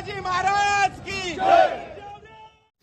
शिवाजी महाराज की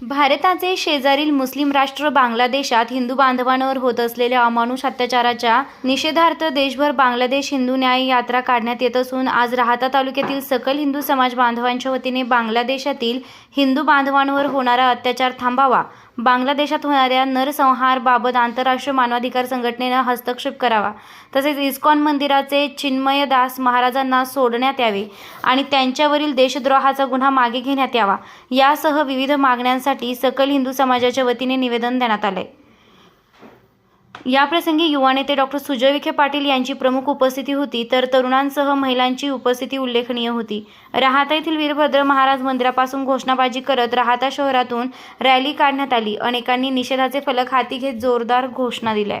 भारताचे शेजारील मुस्लिम राष्ट्र बांगलादेशात हिंदू बांधवांवर होत असलेल्या अमानुष अत्याचाराच्या निषेधार्थ देशभर बांगलादेश हिंदू न्याय यात्रा काढण्यात येत असून आज राहता तालुक्यातील सकल हिंदू समाज बांधवांच्या वतीने बांगलादेशातील हिंदू बांधवांवर होणारा अत्याचार थांबावा बांगलादेशात होणाऱ्या नरसंहारबाबत आंतरराष्ट्रीय मानवाधिकार संघटनेनं हस्तक्षेप करावा. तसेच इस्कॉन मंदिराचे चिन्मयदास महाराजांना सोडण्यात यावे आणि त्यांच्यावरील देशद्रोहाचा गुन्हा मागे घेण्यात यावा. यासह विविध मागण्यांसाठी सकल हिंदू समाजाच्या वतीने निवेदन देण्यात आले याप्रसंगी युवा नेते डॉक्टर सुजय विखे पाटील यांची प्रमुख उपस्थिती होती तर तरुणांसह महिलांची उपस्थिती उल्लेखनीय होती राहाता येथील वीरभद्र महाराज मंदिरापासून घोषणाबाजी करत राहाता शहरातून रॅली काढण्यात आली अनेकांनी निषेधाचे फलक हाती घेत जोरदार घोषणा दिल्या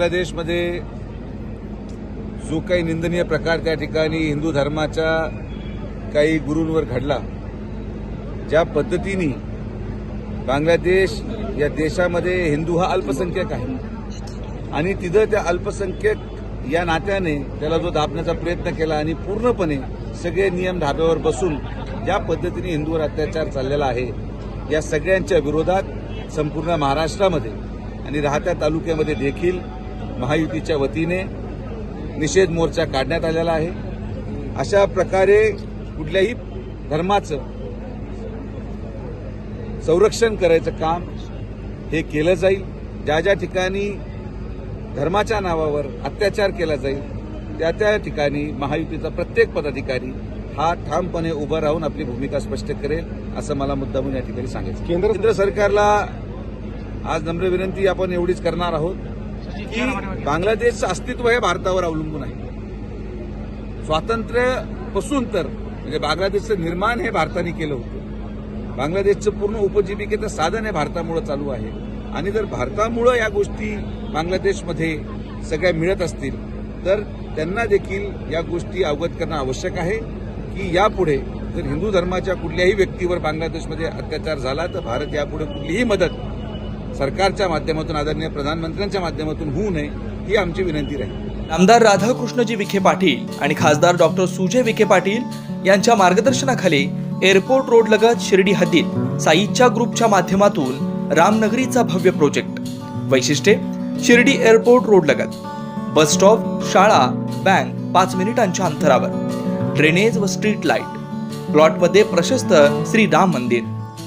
बांगलादेशमध्ये जो काही निंदनीय प्रकार त्या ठिकाणी हिंदू धर्माच्या काही गुरूंवर घडला ज्या पद्धतीने बांगलादेश या देशामध्ये हिंदू हा अल्पसंख्यक आहे. आणि तिथं त्या अल्पसंख्यक या नात्याने त्याला जो दाबण्याचा प्रयत्न केला आणि पूर्णपणे सगळे नियम धाब्यावर बसून ज्या पद्धतीने हिंदूवर अत्याचार चाललेला आहे या सगळ्यांच्या विरोधात संपूर्ण महाराष्ट्रामध्ये आणि राहत्या तालुक्यामध्ये देखील महायुतीच्या वतीने निषेध मोर्चा काढण्यात आलेला आहे. अशा प्रकारे कुठल्याही धर्माचं संरक्षण करायचं काम हे केलं जाईल. ज्या ज्या ठिकाणी धर्माच्या नावावर अत्याचार केला जाईल त्या त्या ठिकाणी महायुतीचा प्रत्येक पदाधिकारी हा ठामपणे उभं राहून आपली भूमिका स्पष्ट करेल असं मला मुद्दामून या ठिकाणी सांगायचं केंद्र- केंद्र सरकारला आज नम्र विनंती आपण एवढीच करणार आहोत. की बांगलादेशचं अस्तित्व हे भारतावर अवलंबून आहे. स्वातंत्र्यापासून तर म्हणजे बांगलादेशचं निर्माण हे भारताने केलं होतं. बांगलादेशचं पूर्ण उपजीविकेचं साधन हे भारतामुळे चालू आहे. आणि जर भारतामुळं या गोष्टी बांगलादेशमध्ये सगळ्या मिळत असतील तर त्यांना देखील या गोष्टी अवगत करणं आवश्यक आहे की यापुढे जर हिंदू धर्माच्या कुठल्याही व्यक्तीवर बांगलादेशमध्ये अत्याचार झाला तर भारत यापुढे कुठलीही मदत सरकारच्या माध्यमातून आदरणीय प्रधानमंत्र्यांच्या माध्यमातून होऊ नये ही आमची विनंती राहील. आमदार राधाकृष्णजी विखे पाटील आणि खासदार डॉक्टर सुजय विखे पाटील यांच्या मार्गदर्शनाखाली एअरपोर्ट रोड लगत शिर्डी हद्दीत साईच्या ग्रुपच्या माध्यमातून रामनगरीचा भव्य प्रोजेक्ट. वैशिष्ट्ये शिर्डी एअरपोर्ट रोड लगत. बस स्टॉप शाळा बँक पाच मिनिटांच्या अंतरावर. ड्रेनेज व स्ट्रीट लाइट. प्लॉटमध्ये प्रशस्त श्री राम मंदिर.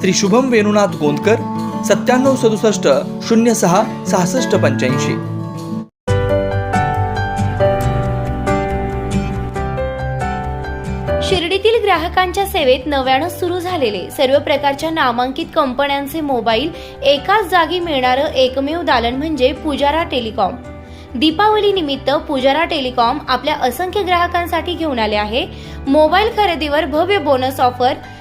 श्री शुभम वेणुनाथ गोंदकर सत्त्याण्णव सदुसष्ट शून्य सहा सहासष्ट पंच्याऐंशी. शिर्डीतील ग्राहकांच्या सेवेत नव्यानं सुरू झालेले सर्व प्रकारच्या नामांकित कंपन्यांचे मोबाईल एकाच जागी मिळणारं एकमेव दालन म्हणजे पुजारा टेलिकॉम. दीपावली निमित्त पुजारा टेलिकॉम आपल्या असंख्य ग्राहकांसाठी घेऊन आले आहे. मोबाईल खरेदीवर भव्य बोनस ऑफर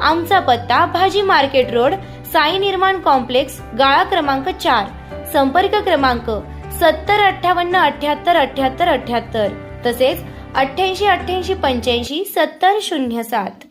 आमचा पत्ता भाजी मार्केट रोड साई निर्माण कॉम्प्लेक्स गाळा क्रमांक चार. संपर्क क्रमांक सत्तर अठ्ठावन्न अठ्याहत्तर अठ्याहत्तर अठ्याहत्तर. तसेच अठ्ठ्याऐंशी अठ्ठ्याऐंशी पंच्याऐंशी सत्तर शून्य सात.